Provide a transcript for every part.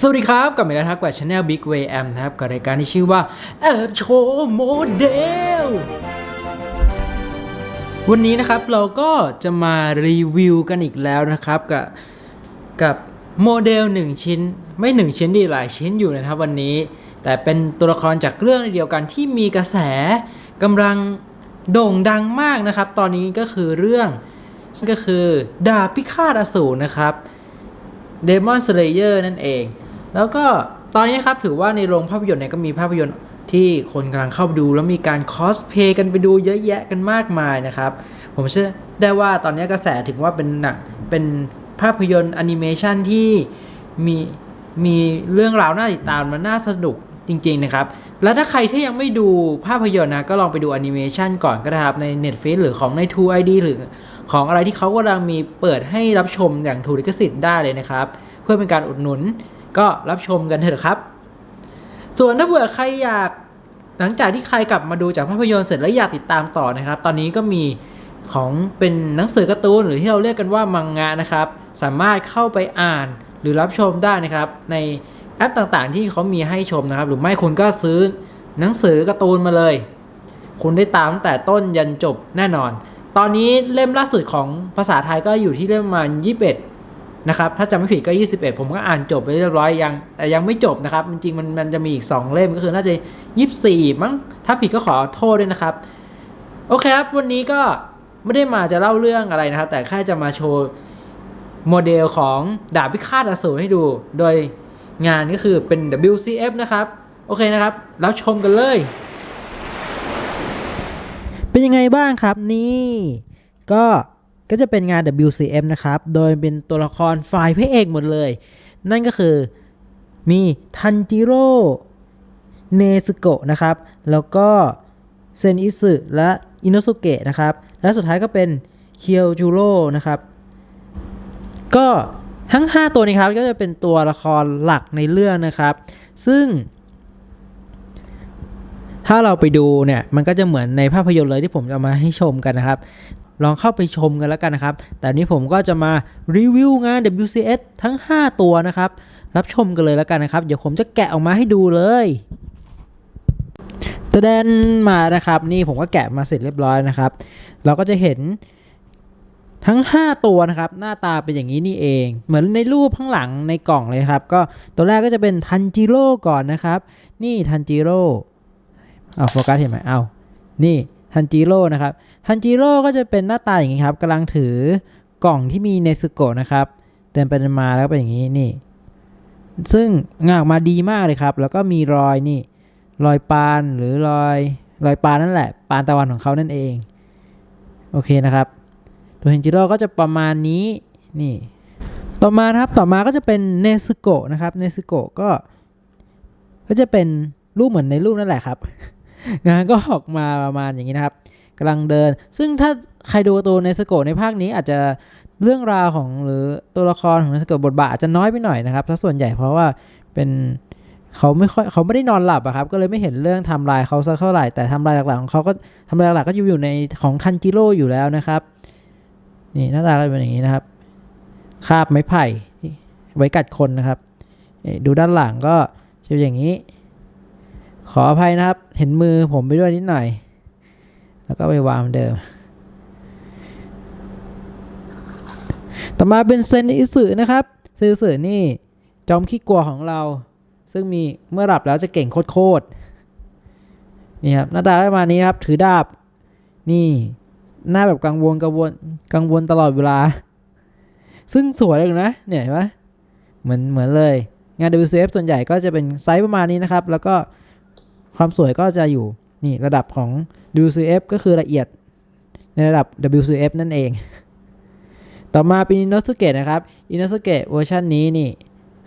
สวัสดีครับกลับมาแล้วนะครับกับช anel Big Way Am นะครับกับรายการที่ชื่อว่าแอบโชว์โมเดลวันนี้นะครับเราก็จะมารีวิวกันอีกแล้วนะครับ กับกับโมเดล 1 ชิ้น ไม่ 1 ชิ้นดีหลายชิ้นอยู่นะครับวันนี้ แต่เป็นตัวละครจากเรื่องเดียวกันที่มีกระแสกำลังโด่งดังมากนะครับ ตอนนี้ก็คือเรื่องก็คือดาบพิฆาตอสูรนะครับ Demon Slayer นั่นเอง แล้วก็ตอนนี้ครับถือว่าในโรงภาพยนตร์เนี่ยก็มีภาพยนตร์ที่คนกำลังเข้าไปดูแล้วมีการคอสเพย์กันไปดูเยอะแยะกันมากมายนะครับ ผมเชื่อได้ว่าตอนนี้กระแสถึงว่าเป็นหนังเป็นภาพยนตร์แอนิเมชันที่มีมีเรื่องราวน่าติดตามมันน่าสนุกจริง ๆ นะครับ แล้วถ้าใครที่ยังไม่ดูภาพยนตร์นะ ก็ลองไปดูแอนิเมชันก่อนก็ได้ครับใน Netflix หรือของใน True ID หรือของอะไรที่เขากำลังมีเปิดให้รับชมอย่างถูกลิขสิทธิ์ได้เลยนะครับ เพื่อเป็นการอุดหนุน ก็รับชมกันเถอะครับ ส่วนถ้าเผื่อใครอยากหลังจากที่ใครกลับมาดูจากภาพยนตร์เสร็จแล้วอยากติดตามต่อนะครับ ตอนนี้ก็มีของเป็นหนังสือการ์ตูนหรือที่เราเรียกกันว่ามังงะนะครับ สามารถเข้าไปอ่านหรือรับชมได้นะครับ ในแอปต่างๆ ที่เขามีให้ชมนะครับ หรือไม่คุณก็ซื้อหนังสือการ์ตูนมาเลย คุณได้ตามตั้งแต่ต้นยันจบแน่นอน ตอนนี้เล่มล่าสุดของภาษาไทยก็อยู่ที่เล่มประมาณ21 นะครับถ้าจำไม่ผิดก็ 21 ผมก็อ่านจบไปเรียบร้อยยังแต่ยังไม่จบนะครับ จริงๆมันมันจะมีอีก 2 เล่มก็คือน่าจะ 24 มั้งถ้าผิดก็ขอโทษด้วยนะครับ โอเคครับ วันนี้ก็ไม่ได้มาจะเล่าเรื่องอะไรนะครับ แต่แค่จะมาโชว์โมเดลของดาบพิฆาตอสูรให้ดู โดยงานก็คือเป็น WCF นะครับ โอเคนะครับ แล้วชมกันเลย เป็นยังไงบ้างครับนี่ ก็ ก็จะเป็นงาน WCM นะครับ โดยเป็นตัวละครฝ่ายพระเอกหมดเลย นั่นก็คือมีทันจิโร่เนซึโกะนะครับ แล้วก็เซนอิสึและอินโนสุเกะนะครับ และสุดท้ายก็เป็นเคียวจูโร่นะครับ ก็ทั้ง 5 ตัวนี้ครับก็จะเป็นตัวละครหลักในเรื่องนะครับ ซึ่ง ถ้าเราไปดูเนี่ยมันก็จะเหมือนในภาพยนตร์เลยที่ผมจะมาให้ชมกันนะครับ ลองเข้าไปชมกันแล้วกันนะครับ แต่นี้ผมก็จะมารีวิวงาน WCS ทั้ง 5 ตัวนะครับ รับชมกันเลยแล้วกันนะครับ เดี๋ยวผมจะแกะออกมาให้ดูเลยตะแดนมานะครับ นี่ผมก็แกะมาเสร็จเรียบร้อยนะครับ เราก็จะเห็นทั้ง 5 ตัวนะครับ หน้าตาเป็นอย่างนี้นี่เอง เหมือนในรูปข้างหลังในกล่องเลยครับ ก็ตัวแรกก็จะเป็นทันจิโร่ก่อนนะครับ นี่ทันจิโร่ เอาโฟกัสเห็นไหมเอานี่ทันจิโร่นะครับทันจิโร่ก็จะเป็นหน้าตาอย่างนี้ครับกำลังถือกล่องที่มีเนซึโกะนะครับเดินไปเดินมาแล้วเป็นอย่างนี้นี่ ซึ่งงานออกมาดีมากเลยครับ แล้วก็มีรอยนี่ รอยปานหรือรอยรอยปานนั่นแหละ ปานตะวันของเขานั่นเอง โอเคนะครับ ตัวเฮนจิโร่ก็จะประมาณนี้นี่ ต่อมาครับต่อมาก็จะเป็นเนซึโกะนะครับเนซึโกะก็ ก็จะเป็นรูปเหมือนในรูปนั่นแหละครับ งานก็ออกมาประมาณอย่างนี้นะครับกำลังเดิน ซึ่งถ้าใครดูตัวในสโกะในภาคนี้อาจจะเรื่องราวของหรือตัวละครของในสโกะบทบาทอาจจะน้อยไปหน่อยนะครับถ้าส่วนใหญ่เพราะว่าเป็นเขาไม่ค่อยเขาไม่ได้นอนหลับอะครับ ก็เลยไม่เห็นเรื่องทำลายเขาสักเท่าไหร่ แต่ทำลายหลักๆของเขาก็ทำลายหลักๆก็อยู่อยู่ในของทันจิโร่อยู่แล้วนะครับ นี่หน้าตาก็เป็นอย่างนี้นะครับ คาบไม้ไผ่ไว้กัดคนนะครับ ดูด้านหลังก็จะอย่างนี้ ขออภัยนะครับ เห็นมือผมไปด้วยนิดหน่อย แล้วก็ไปวางเหมือนเดิม ต่อมาเป็นเซนอิสึนะครับเซนอิสึนี่จอมขี้กลัวของเรา ซึ่งมีเมื่อหลับแล้วจะเก่งโคตรๆนี่ครับหน้าตาประมาณนี้ครับ ถือดาบ นี่หน้าแบบกังวลกังวลกังวลตลอดเวลา ซึ่งสวยเลยนะ เนี่ยเห็นไหมเหมือนเหมือนเลย งาน WCF ส่วนใหญ่ก็จะเป็นไซส์ประมาณนี้นะครับ แล้วก็ ความสวยก็จะอยู่นี่ระดับของ WCF ก็คือละเอียดในระดับ WCF นั่นเอง ต่อมาเป็นอินโนสเกตนะครับอินโนสเกตเวอร์ชันนี้นี่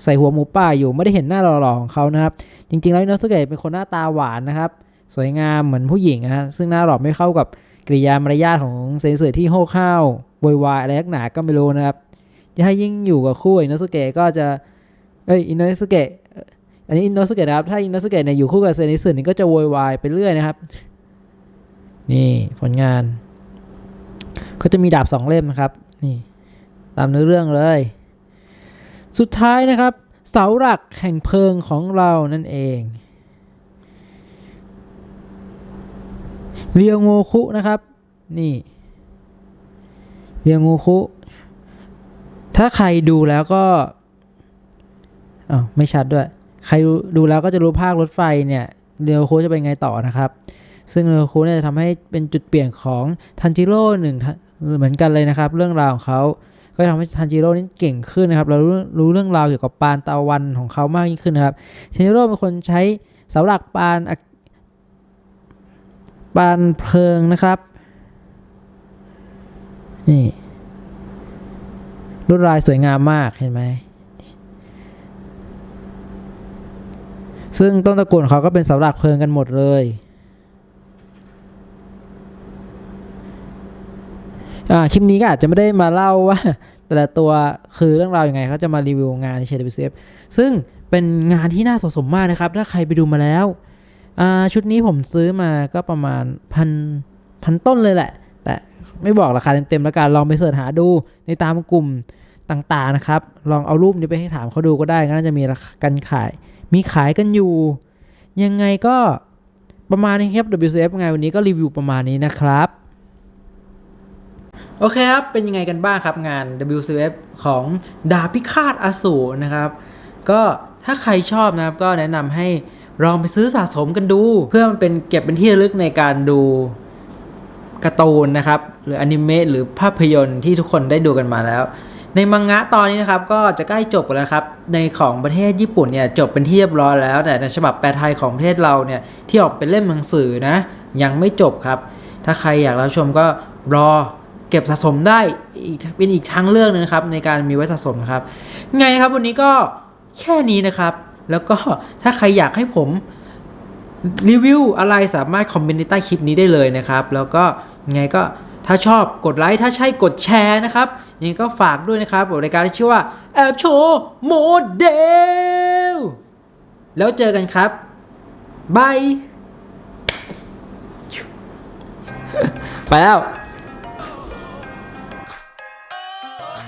ใส่หัวหมูป่าอยู่ไม่ได้เห็นหน้าหล่อๆของเขานะครับ จริงๆแล้วอินโนสเกตเป็นคนหน้าตาหวานนะครับ สวยงามเหมือนผู้หญิงนะฮะซึ่งหน้าหล่อไม่เข้ากับกริยามารยาทของเซนเซอร์ที่โหกข้าวโวยวายอะไรนักหนาก็ไม่รู้นะครับถ้ายิ่งอยู่กับคู่อินโนสเกตก็จะเอ้ยอินโนสเกต อันนี้อินโนสเกตนะครับ ถ้าอินโนสเกตเนี่ยอยู่คู่กับเซนิสึนี่ก็จะโวยวายไปเรื่อยนะครับ นี่ผลงาน ก็จะมีดาบสองเล่มนะครับ นี่ ตามเนื้อเรื่องเลย สุดท้ายนะครับ เสาหลักแห่งเพลิงของเรานั่นเองเรียวโงคุนะครับ นี่เรียวโงคุ ถ้าใครดูแล้วก็อ้าวไม่ชัดด้วย ใครดูดูแล้วก็จะรู้ภาครถไฟเนี่ยเรียวโคุจะเป็นไงต่อนะครับ ซึ่งเรียวโคุเนี่ยจะทำให้เป็นจุดเปลี่ยนของทันจิโร่หนึ่งเหมือนกันเลยนะครับ เรื่องราวของเขาก็ทำให้ทันจิโร่นี่เก่งขึ้นนะครับเรารู้รู้เรื่องราวเกี่ยวกับปานตะวันของเขามากยิ่งขึ้นนะครับทันจิโร่เป็นคนใช้เสาหลักปานปานเพลิงนะครับนี่ลวดลายสวยงามมากเห็นไหม ซึ่งต้นตระกูลเขาก็เป็นเสาหลักเพลิงกันหมดเลยคลิปนี้ก็อาจจะไม่ได้มาเล่าว่าแต่ละตัวคือเรื่องราวยังไงเขาจะมารีวิวงานใน CWCF ซึ่งเป็นงานที่น่าสะสมมากนะครับ ถ้าใครไปดูมาแล้ว ชุดนี้ผมซื้อมาก็ประมาณพันพันต้นเลยแหละ แต่ไม่บอกราคาเต็มๆแล้วกันลองไปเสิร์ชหาดูในตามกลุ่มต่างๆนะครับ ลองเอารูปนี้ไปให้ถามเขาดูก็ได้ก็น่าจะมีราคากันขาย มีขายกันอยู่ ยังไงก็ประมาณนี้ครับ WCF ไงวันนี้ก็รีวิวประมาณนี้นะครับ โอเคครับ เป็นยังไงกันบ้างครับงาน WCF ของดาพิฆาตอสูรนะครับ ก็ถ้าใครชอบนะครับก็แนะนำให้ลองไปซื้อสะสมกันดู เพื่อมันเป็นเก็บเป็นที่ระลึกในการดูการ์ตูนนะครับ หรืออนิเมะหรือภาพยนตร์ที่ทุกคนได้ดูกันมาแล้ว ในมังงะตอนนี้นะครับก็จะใกล้จบแล้วครับในของประเทศญี่ปุ่นเนี่ยจบเป็นที่เรียบร้อยแล้ว แต่ในฉบับแปลไทยของประเทศเราเนี่ยที่ออกเป็นเล่มหนังสือนะยังไม่จบครับ ถ้าใครอยากรับชมก็รอเก็บสะสมได้อีกเป็นอีกทางเลือกหนึงครับในการมีไว้สะสมนะครับ ไงครับวันนี้ก็แค่นี้นะครับ แล้วก็ถ้าใครอยากให้ผมรีวิวอะไรสามารถคอมเมนต์ใต้คลิปนี้ได้เลยนะครับ แล้วก็ไงก็ถ้าชอบกดไลค์ถ้าใช่กดแชร์นะครับ ยังก็ฝากด้วยนะครับกับรายการที่ชื่อว่าแอบโชว์โมเดล แล้วเจอกันครับบาย ไปแล้ว